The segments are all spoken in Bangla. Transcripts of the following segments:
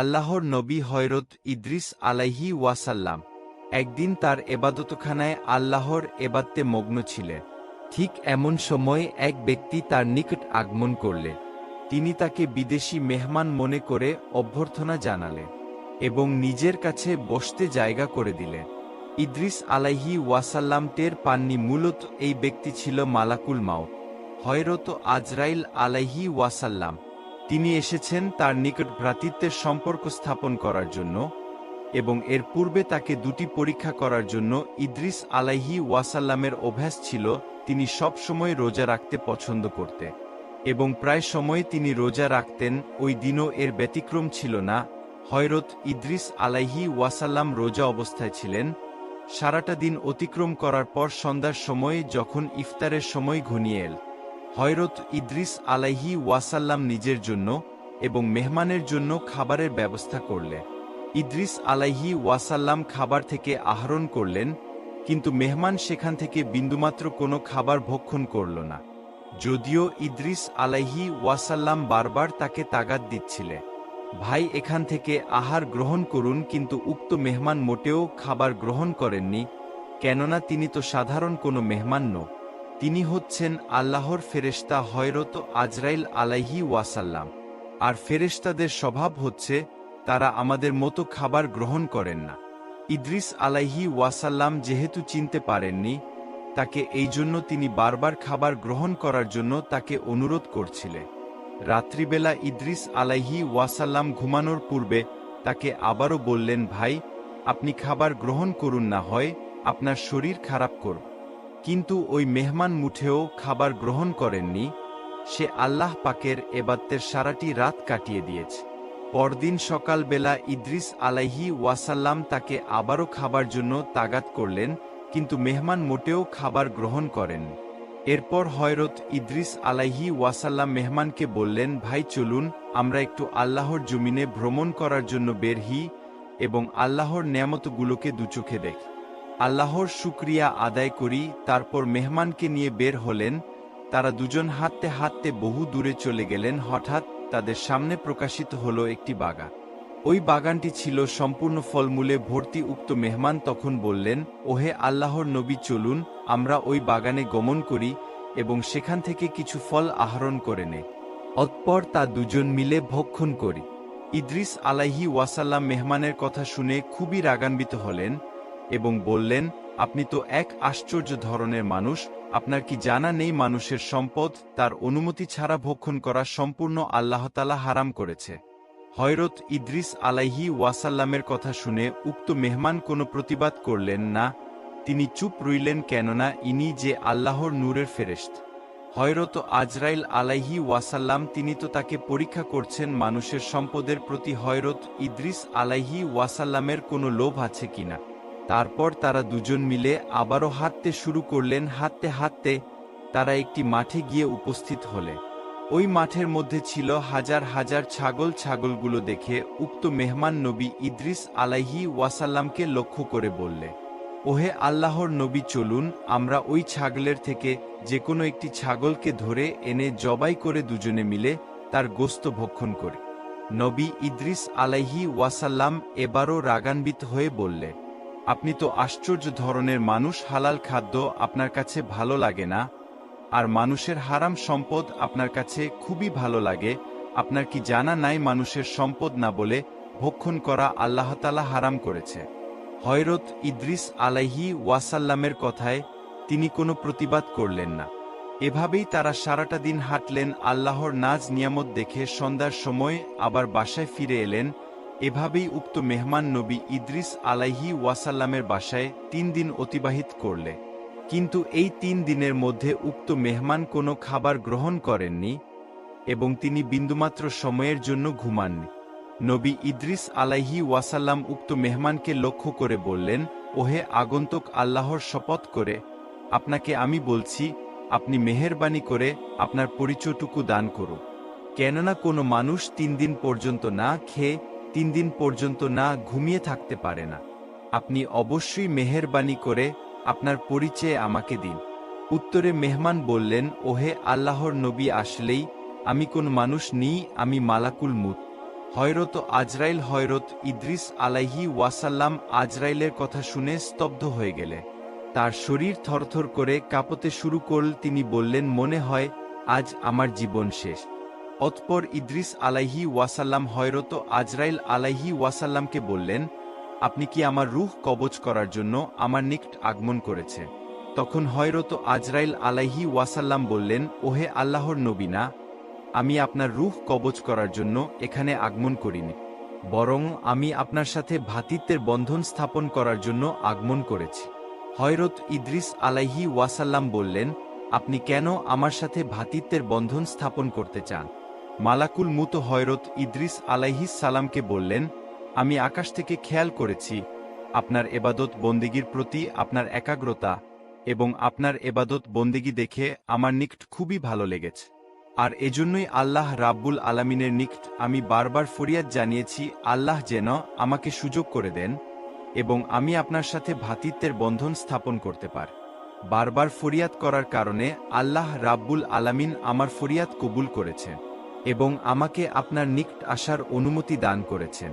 আল্লাহর নবী হয়রত ইদ্রিস আলাইহি ওয়াসাল্লাম একদিন তার এবাদতখানায় আল্লাহর এবাদতে মগ্ন ছিলেন। ঠিক এমন সময় এক ব্যক্তি তার নিকট আগমন করলে। তিনি তাকে বিদেশি মেহমান মনে করে অভ্যর্থনা জানালেন এবং নিজের কাছে বসতে জায়গা করে দিলেন। ইদ্রিস আলাইহি ওয়াসাল্লাম টের পাননি মূলত এই ব্যক্তি ছিল মালাকুল মাও হয়রত আজরাইল আলাইহি ওয়াসাল্লাম তিনি এসেছেন তার নিকট ভ্রাতৃত্বের সম্পর্ক স্থাপন করার জন্য এবং এর পূর্বে তাকে দুটি পরীক্ষা করার জন্য ইদ্রিস আলাইহি ওয়াসাল্লামের অভ্যাস ছিল তিনি সব সময় রোজা রাখতে পছন্দ করতে এবং প্রায় সময় তিনি রোজা রাখতেন, ওই দিনও এর ব্যতিক্রম ছিল না। হয়রত ইদ্রিস আলাইহি ওয়াসাল্লাম রোজা অবস্থায় ছিলেন। সারাটা দিন অতিক্রম করার পর সন্ধ্যার সময় যখন ইফতারের সময় ঘনিয়ে এল হয়রত ইদ্রিস আলাইহি ওয়াসাল্লাম নিজের জন্য এবং মেহমানের জন্য খাবারের ব্যবস্থা করলে। ইদ্রিস আলাইহি ওয়াসাল্লাম খাবার থেকে আহরণ করলেন, কিন্তু মেহমান সেখান থেকে বিন্দুমাত্র কোনো খাবার ভক্ষণ করল না। যদিও ইদ্রিস আলাইহি ওয়াসাল্লাম বারবার তাকে তাগাদ দিচ্ছিলে, ভাই, এখান থেকে আহার গ্রহণ করুন, কিন্তু উক্ত মেহমান মোটেও খাবার গ্রহণ করেননি, কেননা তিনি তো সাধারণ কোনো মেহমান ন তিনি হচ্ছেন আল্লাহর ফেরেশতা হয়রত আজরাইল আলাইহি ওয়াসাল্লাম। আর ফেরেশতাদের স্বভাব হচ্ছে, তারা আমাদের মতো খাবার গ্রহণ করেন না। ইদ্রিস আলাইহি ওয়াসাল্লাম যেহেতু চিনতে পারেননি, তাকে এই জন্য তিনি বারবার খাবার গ্রহণ করার জন্য তাকে অনুরোধ করছিলেন রাত্রিবেলা ইদ্রিস আলাইহি ওয়াসাল্লাম ঘুমানোর পূর্বে তাকে আবারও বললেন, ভাই, আপনি খাবার গ্রহণ করুন না, হয় আপনার শরীর খারাপ করব। কিন্তু ওই মেহমান মুঠেও খাবার গ্রহণ করেননি, সে আল্লাহ পাকের এবাত্তের সারাটি রাত কাটিয়ে দিয়েছে। পরদিন সকালবেলা ইদ্রিস আলাইহি ওয়াসাল্লাম তাকে আবারও খাবার জন্য তাগাত করলেন, কিন্তু মেহমান মোটেও খাবার গ্রহণ করেন। এরপর হয়রত ইদ্রিস আলাইহি ওয়াসাল্লাম মেহমানকে বললেন, ভাই, চলুন, আমরা একটু আল্লাহর জমিনে ভ্রমণ করার জন্য বের হি এবং আল্লাহর নিয়ামতগুলোকে দুচোখে দেখ। আল্লাহর শুক্রিয়া আদায় করি, তারপর মেহমানকে নিয়ে বের হলেন, তারা দুজন হাঁটতে হাঁটতে বহু দূরে চলে গেলেন, হঠাৎ তাদের সামনে প্রকাশিত হলো একটি বাগান। ওই বাগানটি ছিল সম্পূর্ণ ফলমূলে ভর্তি উক্ত মেহমান তখন বললেন, ওহে আল্লাহর নবী, চলুন, আমরা ওই বাগানে গমন করি এবং সেখান থেকে কিছু ফল আহরণ করে নে অতপর তা দুজন মিলে ভক্ষণ করি। ইদ্রিস আলাইহি ওয়াসাল্লাম মেহমানের কথা শুনে খুবই রাগান্বিত হলেন এবং বললেন, আপনি তো এক আশ্চর্য ধরনের মানুষ, আপনার কি জানা নেই মানুষের সম্পদ? তার অনুমতি ছাড়া ভক্ষণ করা সম্পূর্ণ আল্লাহতালা হারাম করেছে। হয়রত ইদ্রিস আলাইহি ওয়াসাল্লামের কথা শুনে উক্ত মেহমান কোনো প্রতিবাদ করলেন না, তিনি চুপ রইলেন কেননা ইনি যে আল্লাহর নূরের ফেরেস্ত হয়রত আজরাইল আলাইহি ওয়াসাল্লাম, তিনি তো তাকে পরীক্ষা করছেন মানুষের সম্পদের প্রতি হয়রত ইদ্রিস আলাইহি ওয়াসাল্লামের কোনো লোভ আছে কিনা। তারপর তারা দুজন মিলে আবারও হাঁটতে শুরু করলেন। হাঁটতে হাঁটতে তারা একটি মাঠে গিয়ে উপস্থিত হলে। ওই মাঠের মধ্যে ছিল হাজার হাজার ছাগল। ছাগলগুলো দেখে উক্ত মেহমান নবী ইদ্রিস আলাইহি ওয়াসাল্লামকে লক্ষ্য করে বললে, ওহে আল্লাহর নবী, চলুন, আমরা ওই ছাগলের থেকে যে কোনো একটি ছাগলকে ধরে এনে জবাই করে দুজনে মিলে তার গোস্ত ভক্ষণ করি। নবী ইদ্রিস আলাইহি ওয়াসাল্লাম এবারও রাগান্বিত হয়ে বললে আপনি তো আশ্চর্য ধরনের মানুষ, হালাল খাদ্য আপনার কাছে ভালো লাগে না, আর মানুষের হারাম সম্পদ আপনার কাছে খুবই ভালো লাগে, আপনার কি জানা নাই মানুষের সম্পদ না বলে ভক্ষণ করা আল্লাহতালা হারাম করেছে? হয়রত ইদ্রিস আলাইহি ওয়াসাল্লামের কথায় তিনি কোনো প্রতিবাদ করলেন না। এভাবেই তারা সারাটা দিন হাঁটলেন, আল্লাহর নাজ নিয়ামত দেখে সন্ধ্যার সময় আবার বাসায় ফিরে এলেন এভাবেই উক্ত মেহমান নবী ইদ্রিস আলাইহি ওয়াসাল্লামের বাসায় তিন দিন অতিবাহিত করলে। কিন্তু এই তিন দিনের মধ্যে উক্ত মেহমান কোনো খাবার গ্রহণ করেননি এবং তিনি বিন্দুমাত্র সময়ের জন্য ঘুমাননি। নবী ইদ্রিস আলাইহি ওয়াসাল্লাম উক্ত মেহমানকে লক্ষ্য করে বললেন, ওহে আগন্তুক আল্লাহর শপথ করে, আপনাকে আমি বলছি, আপনি মেহেরবানি করে আপনার পরিচয়টুকু দান করুন। কেননা কোনো মানুষ তিন দিন পর্যন্ত না খেয়ে তিন দিন পর্যন্ত না ঘুমিয়ে থাকতে পারে না। আপনি অবশ্যই মেহেরবানি করে আপনার পরিচয় আমাকে দিন। উত্তরে মেহমান বললেন, ওহে আল্লাহর নবী, আসলেই আমি কোন মানুষ নিই, আমি মালাকুল মুত হয়রত আজরাইল, হয়রত ইদ্রিস আলাইহি ওয়াসাল্লাম আজরাইলের কথা শুনে স্তব্ধ হয়ে গেলে। তার শরীর থরথর করে কাঁপতে শুরু করল, তিনি বললেন, মনে হয় আজ আমার জীবন শেষ। অতপর ইদ্রিস আলাইহি ওয়াসাল্লাম হয়রত আজরাইল আলাইহি ওয়াসাল্লামকে বললেন, আপনি কি আমার রূহ কবজ করার জন্য আমার নিকট আগমন করেছে? তখন হয়রত আজরাইল আলাইহি ওয়াসাল্লাম বললেন, ওহে আল্লাহর নবীনা আমি আপনার রূহ কবজ করার জন্য এখানে আগমন করিনি, বরং আমি আপনার সাথে ভাতিত্বের বন্ধন স্থাপন করার জন্য আগমন করেছি। হয়রত ইদ্রিস আলাইহি ওয়াসাল্লাম বললেন, আপনি কেন আমার সাথে ভাতিত্বের বন্ধন স্থাপন করতে চান? মালাকুল মুত হয়রত ইদ্রিস আলাইহিস সালামকে বললেন, আমি আকাশ থেকে খেয়াল করেছি, আপনার এবাদত বন্দিগির প্রতি আপনার একাগ্রতা এবং আপনার এবাদত বন্দিগি দেখে আমার নিকট খুবই ভালো লেগেছে। আর এজন্যই আল্লাহ রাব্বুল আলামিনের নিকট আমি বারবার ফরিয়াদ জানিয়েছি, আল্লাহ যেন আমাকে সুযোগ করে দেন এবং আমি আপনার সাথে ভাতিত্বের বন্ধন স্থাপন করতে পার। বারবার ফরিয়াদ করার কারণে আল্লাহ রাব্বুল আলামিন আমার ফরিয়াদ কবুল করেছেন। এবং আমাকে আপনার নিকট আসার অনুমতি দান করেছেন।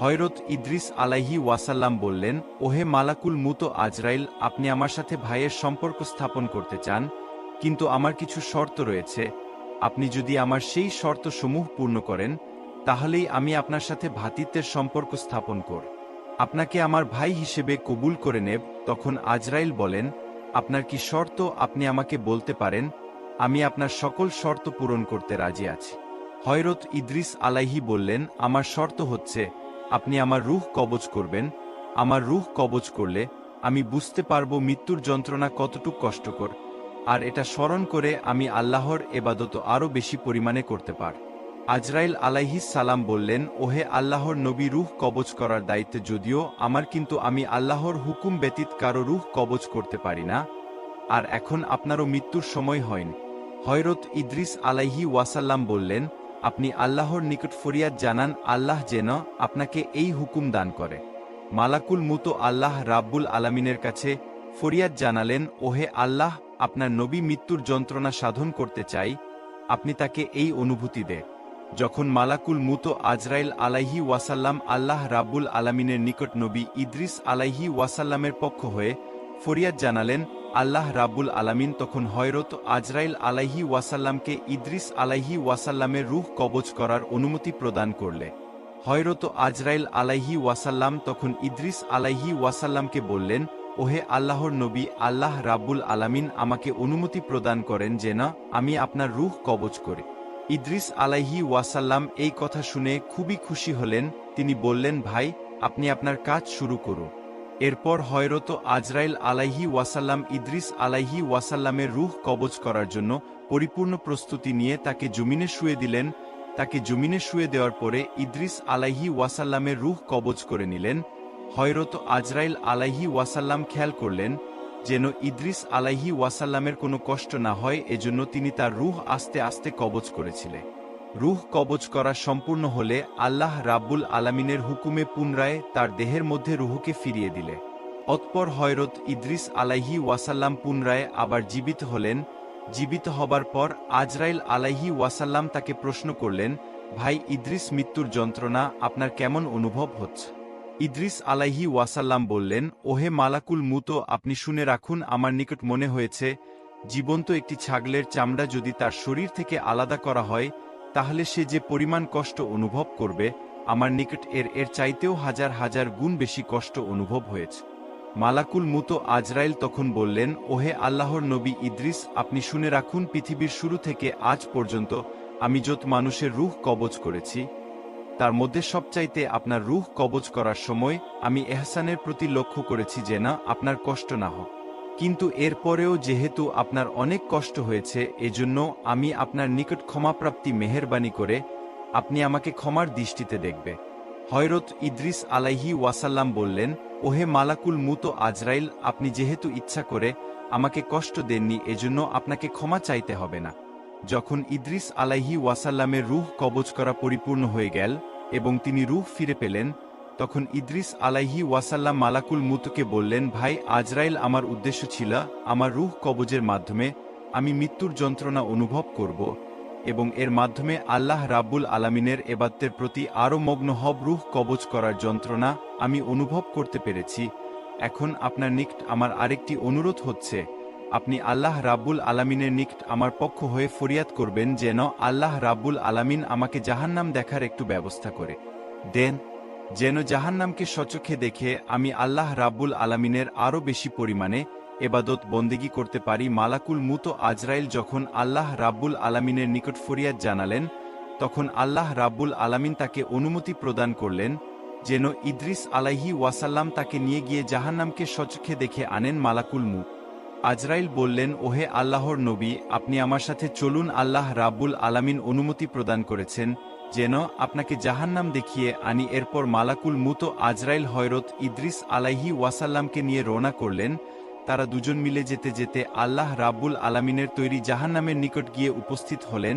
হয়রত ইদ্রিস আলাইহি ওয়াসাল্লাম বললেন, ওহে মালাকুল মুতো আজরাইল, আপনি আমার সাথে ভাইয়ের সম্পর্ক স্থাপন করতে চান, কিন্তু আমার কিছু শর্ত রয়েছে। আপনি যদি আমার সেই শর্তসমূহ পূর্ণ করেন, তাহলেই আমি আপনার সাথে ভাতিত্বের সম্পর্ক স্থাপন কর। আপনাকে আমার ভাই হিসেবে কবুল করে নেব। তখন আজরাইল বলেন, আপনার কি শর্ত আপনি আমাকে বলতে পারেন? আমি আপনার সকল শর্ত পূরণ করতে রাজি আছি। হয়রত ইদ্রিস আলাইহি বললেন, আমার শর্ত হচ্ছে, আপনি আমার রূহ কবজ করবেন। আমার রূহ কবজ করলে আমি বুঝতে পারব মৃত্যুর যন্ত্রণা কতটুক কষ্টকর। আর এটা স্মরণ করে আমি আল্লাহর এবাদত আরও বেশি পরিমাণে করতে পার। আজরাইল আলাইহিস সালাম বললেন, ওহে আল্লাহর নবী, রূহ কবজ করার দায়িত্বে যদিও আমার কিন্তু আমি আল্লাহর হুকুম ব্যতীত কারও রূহ কবজ করতে পারি না, আর এখন আপনারও মৃত্যুর সময় হয়নি। হয়রত ইদ্রিস আলাইহি ওয়াসাল্লাম বললেন আপনি আল্লাহর নিকট ফরিয়াদ জানান, আল্লাহ যেন আপনাকে এই হুকুম দান করে। মালাকুল মুতো আল্লাহ রাব্বুল আলামিনের কাছে ফরিয়াদ জানালেন, ওহে আল্লাহ, আপনার নবী মৃত্যুর যন্ত্রণা সাধন করতে চাই, আপনি তাকে এই অনুভূতি দে। যখন মালাকুল মুতো আজরাইল আলাইহি ওয়াসাল্লাম আল্লাহ রাব্বুল আলামিনের নিকট নবী ইদ্রিস আলাইহি ওয়াসাল্লামের পক্ষ হয়ে ফরিয়াদ জানালেন আল্লাহ রাব্বুল আলামিন তখন হয়রত আজরাইল আলাইহি ওয়াসাল্লামকে ইদ্রিস আলাইহি ওয়াসাল্লামের রুহ কবজ করার অনুমতি প্রদান করলে। হয়রত আজরাইল আলাইহি ওয়াসাল্লাম তখন ইদ্রিস আলাইহি ওয়াসাল্লামকে বললেন, ওহে আল্লাহর নবী, আল্লাহ রাব্বুল আলামিন আমাকে অনুমতি প্রদান করেন যে না, আমি আপনার রুহ কবজ করি। ইদ্রিস আলাইহি ওয়াসাল্লাম এই কথা শুনে খুবই খুশি হলেন। তিনি বললেন, ভাই, আপনি আপনার কাজ শুরু করুন। এরপর হয়রত আজরাইল আলাইহি ওয়াসাল্লাম ইদ্রিস আলাইহি ওয়াসাল্লামের রুহ কবজ করার জন্য পরিপূর্ণ প্রস্তুতি নিয়ে তাকে জমিনে শুয়ে দিলেন। তাকে জমিনে শুয়ে দেওয়ার পরে ইদ্রিস আলাইহি ওয়াসাল্লামের রুহ কবজ করে নিলেন। হয়রত আজরাইল আলাইহি ওয়াসাল্লাম খেয়াল করলেন যেন ইদ্রিস আলাইহি ওয়াসাল্লামের কোনো কষ্ট না হয়, এজন্য তিনি তার রুহ আস্তে আস্তে কবজ করেছিলেন। রূহ কবজ করা সম্পূর্ণ হলে আল্লাহ রাব্বুল আলামিনের হুকুমে পুনরায় তার দেহের মধ্যে রুহুকে ফিরিয়ে দিলে। অতপর হয়রত ইদ্রিস আলাইহি ওয়াসাল্লাম পুনরায় আবার জীবিত হলেন। জীবিত হবার পর আজরাইল আলাইহি ওয়াসাল্লাম তাকে প্রশ্ন করলেন, ভাই ইদ্রিস, মৃত্যুর যন্ত্রণা আপনার কেমন অনুভব হচ্ছে? ইদ্রিস আলাইহি ওয়াসাল্লাম বললেন, ওহে মালাকুল মুতো, আপনি শুনে রাখুন, আমার নিকট মনে হয়েছে, জীবন্ত একটি ছাগলের চামড়া যদি তার শরীর থেকে আলাদা করা হয় তাহলে সে যে পরিমাণ কষ্ট অনুভব করবে, আমার নিকট এর এর চাইতেও হাজার হাজার গুণ বেশি কষ্ট অনুভব হয়েছে। মালাকুল মুতো আজরাইল তখন বললেন, ওহে আল্লাহর নবী ইদ্রিস, আপনি শুনে রাখুন পৃথিবীর শুরু থেকে আজ পর্যন্ত আমি যত মানুষের রুহ কবজ করেছি, তার মধ্যে সবচাইতে আপনার রুহ কবজ করার সময় আমি এহসানের প্রতি লক্ষ্য করেছি যে না, আপনার কষ্ট না হোক। কিন্তু এরপরেও যেহেতু আপনার অনেক কষ্ট হয়েছে, এজন্য আমি আপনার নিকট ক্ষমাপ্রাপ্তি মেহেরবানি করে আপনি আমাকে ক্ষমার দৃষ্টিতে দেখবে। হয়রত ইদ্রিস আলাইহি ওয়াসাল্লাম বললেন, ওহে মালাকুল মুতো আজরাইল, আপনি যেহেতু ইচ্ছা করে আমাকে কষ্ট দেননি, এজন্য আপনাকে ক্ষমা চাইতে হবে না। যখন ইদ্রিস আলাইহি ওয়াসাল্লামের রুহ কবজ করা পরিপূর্ণ হয়ে গেল এবং তিনি রুহ ফিরে পেলেন তখন ইদ্রিস আলাইহি ওয়াসাল্লাম মালাকুল মুতকে বললেন, ভাই, আজরাইল আমার উদ্দেশ্য ছিল, আমার রুহ কবজের মাধ্যমে আমি মৃত্যুর যন্ত্রণা অনুভব করব এবং এর মাধ্যমে আল্লাহ রাব্বুল আলামিনের এবাত্তের প্রতি আরও মগ্ন হব, রুহ কবজ করার যন্ত্রণা আমি অনুভব করতে পেরেছি। এখন আপনার নিকট আমার আরেকটি অনুরোধ হচ্ছে, আপনি আল্লাহ রাব্বুল আলামিনের নিকট আমার পক্ষ হয়ে ফরিয়াদ করবেন যেন আল্লাহ রাব্বুল আলামিন আমাকে জাহান্নাম দেখার একটু ব্যবস্থা করে দেন। যেন জাহান্নামকে সচক্ষে দেখে আমি আল্লাহ রাব্বুল আলামিনের আরও বেশি পরিমাণে এবাদত বন্দেগি করতে পারি। মালাকুল মুতো আজরাইল যখন আল্লাহ রাব্বুল আলামিনের নিকট ফরিয়াদ জানালেন, তখন আল্লাহ রাব্বুল আলামিন তাকে অনুমতি প্রদান করলেন যেন ইদ্রিস আলাইহি ওয়াসাল্লাম তাকে নিয়ে গিয়ে জাহান্নামকে সচক্ষে দেখে আনেন মালাকুল মু আজরাইল বললেন, ওহে আল্লাহর নবী, আপনি আমার সাথে চলুন আল্লাহ রাব্বুল আলামিন অনুমতি প্রদান করেছেন। যেন আপনাকে জাহান্নাম দেখিয়ে আনি এরপর মালাকুল মুতো আজরাইল হয়রত ইদ্রিস আলাইহি ওয়াসাল্লামকে নিয়ে রওনা করলেন। তারা দুজন মিলে যেতে যেতে আল্লাহ রাব্বুল আলামিনের তৈরি জাহান্নামের নিকট গিয়ে উপস্থিত হলেন।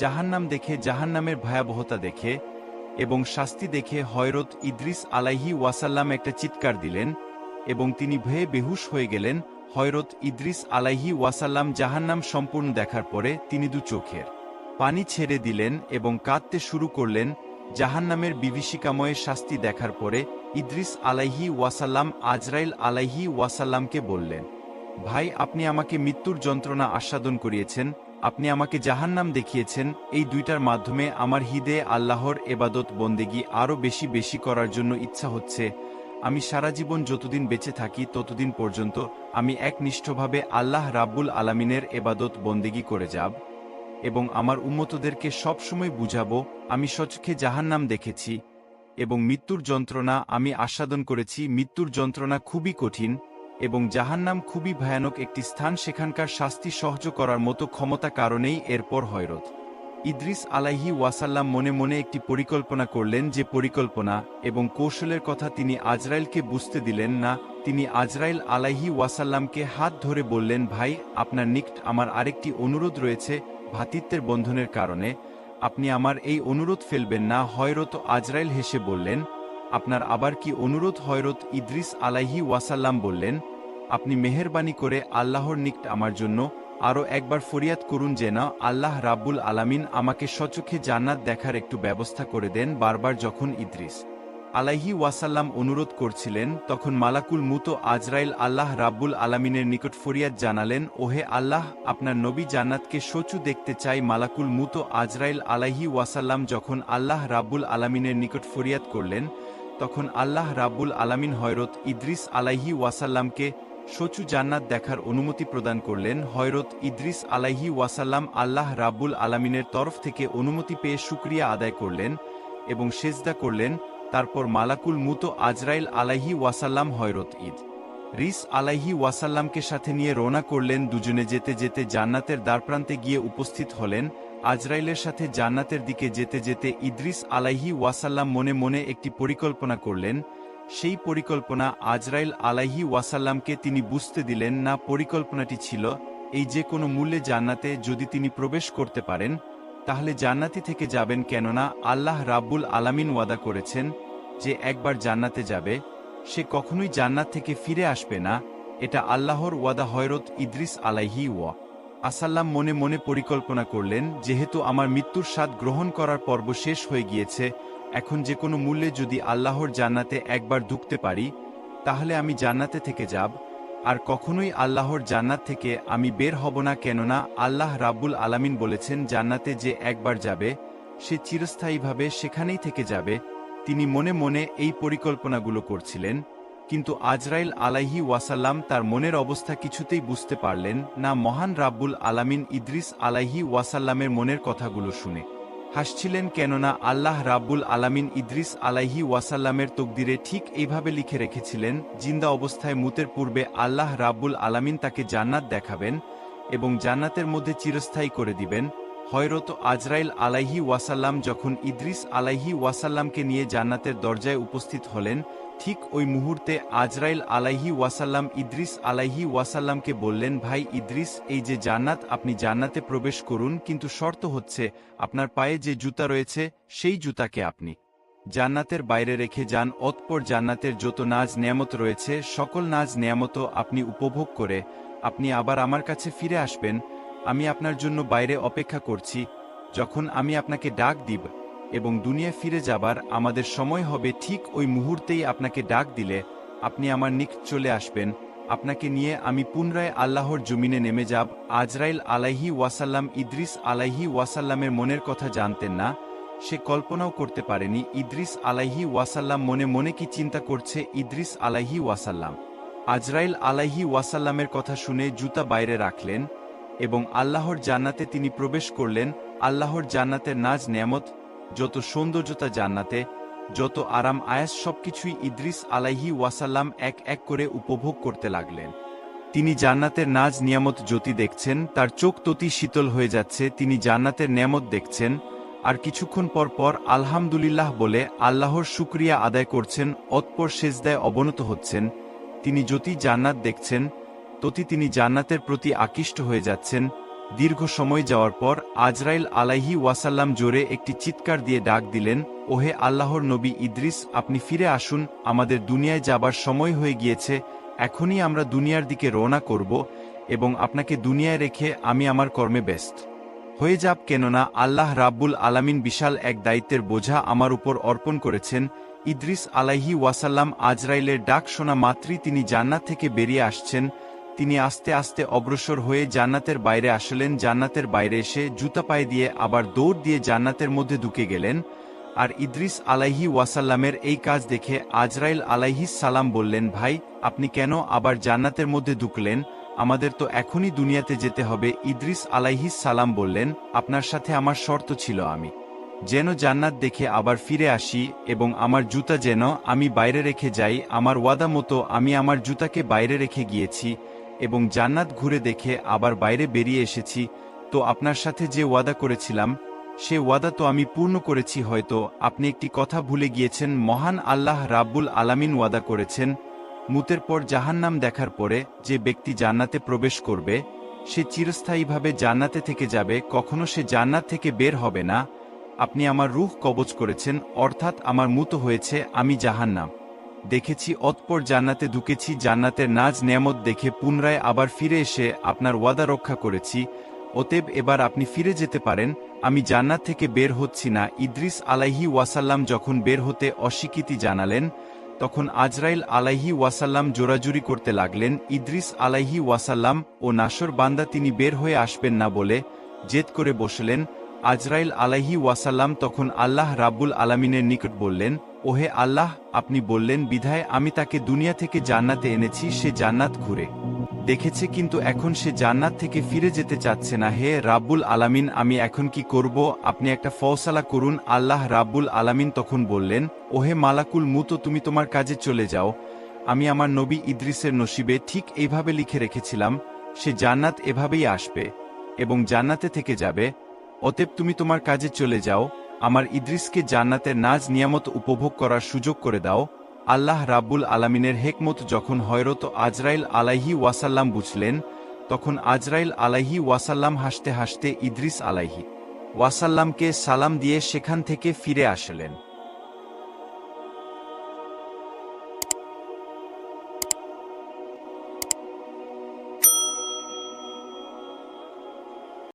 জাহান্নাম দেখে জাহান্নামের ভয়াবহতা দেখে এবং শাস্তি দেখে হয়রত ইদ্রিস আলাইহি ওয়াসাল্লাম একটা চিৎকার দিলেন এবং তিনি ভয়ে বেহুশ হয়ে গেলেন। হয়রত ইদ্রিস আলাইহি ওয়াসাল্লাম জাহান্নাম সম্পূর্ণ দেখার পরে তিনি দু চোখের পানি ছেড়ে দিলেন এবং কাঁদতে শুরু করলেন জাহান্নামের বিভীষিকাময় শাস্তি দেখার পরে ইদ্রিস আলাইহি ওয়াসাল্লাম আজরাইল আলাইহি ওয়াসাল্লামকে বললেন, ভাই, আপনি আমাকে মৃত্যুর যন্ত্রণা আস্বাদন করিয়েছেন, আপনি আমাকে জাহান্নাম দেখিয়েছেন, এই দুইটার মাধ্যমে আমার হিদে আল্লাহর এবাদত বন্দেগি আরও বেশি বেশি করার জন্য ইচ্ছা হচ্ছে, আমি সারা জীবন যতদিন বেঁচে থাকি ততদিন পর্যন্ত আমি একনিষ্ঠভাবে আল্লাহ রাব্বুল আলামিনের এবাদত বন্দেগি করে যাব। এবং আমার উম্মতদেরকে সবসময় বুঝাবো, আমি সচক্ষে জাহান্নাম দেখেছি এবং মৃত্যুর যন্ত্রণা আমি আস্বাদন করেছি। মৃত্যুর যন্ত্রণা খুবই কঠিন এবং জাহান্নাম খুবই ভয়ানক একটি স্থান সেখানকার শাস্তি সহ্য করার মতো ক্ষমতা কারণেই এরপর হয়রত ইদ্রিস আলাইহি ওয়াসাল্লাম মনে মনে একটি পরিকল্পনা করলেন যে পরিকল্পনা এবং কৌশলের কথা তিনি আজরাইলকে বুঝতে দিলেন না, তিনি আজরাইল আলাইহি ওয়াসাল্লামকে হাত ধরে বললেন, ভাই, আপনার নিকট আমার আরেকটি অনুরোধ রয়েছে ভাতিত্বের বন্ধনের কারণে আপনি আমার এই অনুরোধ ফেলবেন না। হয়রত আজরাইল হেসে বললেন, আপনার আবার কি অনুরোধ? হয়রত ইদ্রিস আলাইহি ওয়াসাল্লাম বললেন, আপনি মেহেরবানি করে আল্লাহর নিকট আমার জন্য আরও একবার ফরিয়াদ করুন যে না, আল্লাহ রাব্বুল আলামিন আমাকে সচক্ষে জান্নাত দেখার একটু ব্যবস্থা করে দেন বারবার যখন ইদ্রিস। আলাইহি ওয়াসাল্লাম অনুরোধ করছিলেন, তখন মালাকুল মুতো আজরাইল আল্লাহ রাব্বুল আলামিনের নিকট ফরিয়াদ জানালেন, ওহে আল্লাহ, আপনার নবী জান্নাতকে সচু দেখতে চাই মালাকুল মুতো আজরাইল আলাইহি ওয়াসাল্লাম যখন আল্লাহ রাব্বুল আলামিনের নিকট ফরিয়াদ করলেন, তখন আল্লাহ রাব্বুল আলামিন হয়রত ইদ্রিস আলাইহি ওয়াসাল্লামকে সচু জান্নাত দেখার অনুমতি প্রদান করলেন। হয়রত ইদ্রিস আলাইহি ওয়াসাল্লাম আল্লাহ রাব্বুল আলামিনের তরফ থেকে অনুমতি পেয়ে শুক্রিয়া আদায় করলেন এবং সেজদা করলেন। তারপর মালাকুল মুতো আজরাইল আলাইহি ওয়াসাল্লাম হয়রত ঈদ। রিস আলাইহি ওয়াসাল্লামকে সাথে নিয়ে রওনা করলেন দুজনে যেতে যেতে জান্নাতের দ্বারপ্রান্তে গিয়ে উপস্থিত হলেন। আজরাইলের সাথে জান্নাতের দিকে যেতে যেতে ইদ্রিস আলাইহি ওয়াসাল্লাম মনে মনে একটি পরিকল্পনা করলেন। সেই পরিকল্পনা আজরাইল আলাইহি ওয়াসাল্লামকে তিনি বুঝতে দিলেন, না, পরিকল্পনাটি ছিল এই যে কোনো মূল্যে জান্নাতে যদি তিনি প্রবেশ করতে পারেন তাহলে জান্নাতি থেকে যাবেন কেননা আল্লাহ রাব্বুল আলামিন ওয়াদা করেছেন যে একবার জান্নাতে যাবে, সে কখনোই জান্নাত থেকে ফিরে আসবে না। এটা আল্লাহর ওয়াদা হয়রত ইদ্রিস আলাইহি ওয়া। আসাল্লাম মনে মনে পরিকল্পনা করলেন, যেহেতু আমার মৃত্যুর স্বাদ গ্রহণ করার পর্ব শেষ হয়ে গিয়েছে, এখন যে কোনো মূল্যে যদি আল্লাহর জান্নাতে একবার ঢুকতে পারি, তাহলে আমি জান্নাতে থেকে যাব। আর কখনোই আল্লাহর জান্নাত থেকে আমি বের হব না কেননা আল্লাহ রাব্বুল আলামিন বলেছেন, জান্নাতে যে একবার যাবে, সে চিরস্থায়ীভাবে সেখানেই থেকে যাবে। তিনি মনে মনে এই পরিকল্পনাগুলো করছিলেন, কিন্তু আজরাইল আলাইহি ওয়াসাল্লাম তার মনের অবস্থা কিছুতেই বুঝতে পারলেন না। মহান রাব্বুল আলামিন ইদ্রিস আলাইহি ওয়াসাল্লামের মনের কথাগুলো শুনে। হাসছিলেন কেননা আল্লাহ রাব্বুল আলামিন ইদ্রিস আলাইহি ওয়াসাল্লামের তকদিরে ঠিক এইভাবে লিখে রেখেছিলেন, জিন্দা অবস্থায় মুতের পূর্বে আল্লাহ রাব্বুল আলামিন তাকে জান্নাত দেখাবেন এবং জান্নাতের মধ্যে চিরস্থায়ী করে দিবেন। হয়রত আজরাইল আলাইহি ওয়াসাল্লাম যখন ইদ্রিস আলাইহি ওয়াসাল্লামকে নিয়ে জান্নাতের দরজায় উপস্থিত হলেন ঠিক ওই মুহূর্তে আজরাইল আলাইহি ওয়াসাল্লাম ইদ্রিস আলাইহি ওয়াসাল্লামকে বললেন, ভাই ইদ্রিস, এই যে জান্নাত, আপনি জান্নাতে প্রবেশ করুন, কিন্তু শর্ত হচ্ছে আপনার পায়ে যে জুতা রয়েছে, সেই জুতাকে আপনি। জান্নাতের বাইরে রেখে যান, অতপর জান্নাতের যত নাজ নিয়ামত রয়েছে, সকল নাজ নিয়ামত আপনি উপভোগ করে আপনি আবার আমার কাছে ফিরে আসবেন। আমি আপনার জন্য বাইরে অপেক্ষা করছি। যখন আমি আপনাকে ডাক দিব এবং দুনিয়া ফিরে যাবার আমাদের সময় হবে ঠিক ওই মুহূর্তেই আপনাকে ডাক দিলে আপনি আমার নিক চলে আসবেন। আপনাকে নিয়ে আমি পুনরায় আল্লাহর জমিনে নেমে যাব। আজরাইল আলাইহি ওয়াসাল্লাম, ইদ্রিস আলাইহি ওয়াসাল্লামের মনের কথা জানতেন না। সে কল্পনাও করতে পারেনি, ইদ্রিস আলাইহি ওয়াসাল্লাম মনে মনে কি চিন্তা করছে? ইদ্রিস আলাইহি ওয়াসাল্লাম। আজরাইল আলাইহি ওয়াসাল্লামের কথা শুনে জুতা বাইরে রাখলেন এবং আল্লাহর জান্নাতে তিনি প্রবেশ করলেন। আল্লাহর জান্নাতের নাজ নেয়ামত যত সৌন্দর্যতা জান্নাতে, যত আরাম আয়াস সবকিছুই ইদ্রিস আলাইহি ওয়াসাল্লাম এক এক করে উপভোগ করতে লাগলেন। তিনি জান্নাতের নাজ নিয়ামত জ্যোতি দেখছেন, তার চোখ ততি শীতল হয়ে যাচ্ছে, তিনি জান্নাতের নিয়ামত দেখছেন, আর কিছুক্ষণ পর পর আলহামদুলিল্লাহ বলে আল্লাহর শুক্রিয়া আদায় করছেন, অতপর সেজদায় অবনত হচ্ছেন, তিনি যতি জান্নাত দেখছেন, ততি তিনি জান্নাতের প্রতি আকৃষ্ট হয়ে যাচ্ছেন দীর্ঘ সময় যাওয়ার পর আজরাইল আলাইহি ওয়াসাল্লাম জোরে একটি চিৎকার দিয়ে ডাক দিলেন, ওহে আল্লাহর নবী ইদ্রিস, আপনি ফিরে আসুন, আমাদের দুনিয়ায় যাবার সময় হয়ে গিয়েছে, এখনই আমরা দুনিয়ার দিকে রওনা করব এবং আপনাকে দুনিয়ায় রেখে আমি আমার কর্মে ব্যস্ত। হয়ে যাব কেননা আল্লাহ রাব্বুল আলামিন বিশাল এক দায়িত্বের বোঝা আমার উপর অর্পণ করেছেন। ইদ্রিস আলাইহি ওয়াসাল্লাম আজরাইলের ডাক শোনা মাত্রই তিনি জান্নাত থেকে বেরিয়ে আসছেন তিনি আস্তে আস্তে অগ্রসর হয়ে জান্নাতের বাইরে আসলেন। জান্নাতের বাইরে এসে জুতা পায়ে দিয়ে আবার দৌড় দিয়ে জান্নাতের মধ্যে ঢুকে গেলেন। আর ইদ্রিস আলাইহি ওয়াসাল্লামের এই কাজ দেখে আজরাইল আলাইহি সালাম বললেন, ভাই, আপনি কেন আবার জান্নাতের মধ্যে ঢুকলেন? আমাদের তো এখনই দুনিয়াতে যেতে হবে। ইদ্রিস আলাইহি সালাম বললেন, আপনার সাথে আমার শর্ত ছিল আমি। যেন জান্নাত দেখে আবার ফিরে আসি এবং আমার জুতা যেন আমি বাইরে রেখে যাই, আমার ওয়াদা মতো আমি আমার জুতাকে বাইরে রেখে গিয়েছি। এবং জান্নাত ঘুরে দেখে আবার বাইরে বেরিয়ে এসেছি, তো আপনার সাথে যে ওয়াদা করেছিলাম, সে ওয়াদা তো আমি পূর্ণ করেছি হয়তো। আপনি একটি কথা ভুলে গিয়েছেন, মহান আল্লাহ রাব্বুল আলামিন ওয়াদা করেছেন, মুতের পর জাহান্নাম দেখার পরে যে ব্যক্তি জান্নাতে প্রবেশ করবে, সে চিরস্থায়ীভাবে জান্নাতে থেকে যাবে, কখনো সে জান্নাত থেকে বের হবে না। আপনি আমার রুহ কবচ করেছেন, অর্থাৎ আমার মুতো হয়েছে আমি জাহান্নাম। দেখেছি, অতপর জান্নাতে ঢুকেছি, জান্নাতের নাজ নেয়ামত দেখে পুনরায় আবার ফিরে এসে আপনার ওয়াদা রক্ষা করেছি। অতএব এবার আপনি ফিরে যেতে পারেন, আমি জান্নাত থেকে বের হচ্ছি না। ইদ্রিস আলাইহি ওয়াসাল্লাম যখন বের হতে অস্বীকৃতি জানালেন, তখন আজরাইল আলাইহি ওয়াসাল্লাম জোরাজুরি করতে লাগলেন। ইদ্রিস আলাইহি ওয়াসাল্লাম ও নাসর বান্দা তিনি বের হয়ে আসবেন না বলে জেদ করে বসলেন। আজরাইল আলাইহি ওয়াসাল্লাম তখন আল্লাহ রাব্বুল আলামিনের নিকট বললেন ওহে আল্লাহ, আপনি বললেন, বিধায় আমি তাকে দুনিয়া থেকে জান্নাতে এনেছি, সে জান্নাত ঘুরে। দেখেছে কিন্তু এখন সে জান্নাত থেকে ফিরে যেতে চাচ্ছে না। হে রাব্বুল আলামিন, আমি এখন কি করব? আপনি একটা ফয়সালা করুন। আল্লাহ রাব্বুল আলামিন তখন বললেন, ওহে মালাকুল মুতো, তুমি তোমার কাজে চলে যাও। আমি আমার নবী ইদ্রিসের নসিবে ঠিক এইভাবে লিখে রেখেছিলাম, সে জান্নাত এভাবেই আসবে এবং জান্নাতে থেকে যাবে। অতএব তুমি তোমার কাজে চলে যাও আমার ইদ্রিসকে জান্নাতের নাজ নিয়ামত উপভোগ করার সুযোগ করে দাও, আল্লাহ রাব্বুল আলামিনের হেকমত যখন হয়রত আজরাইল আলাইহি ওয়াসাল্লাম বুঝলেন, তখন আজরাইল আলাইহি ওয়াসাল্লাম হাসতে হাসতে ইদ্রিস আলাইহি ওয়াসাল্লামকে সালাম দিয়ে সেখান থেকে ফিরে আসলেন।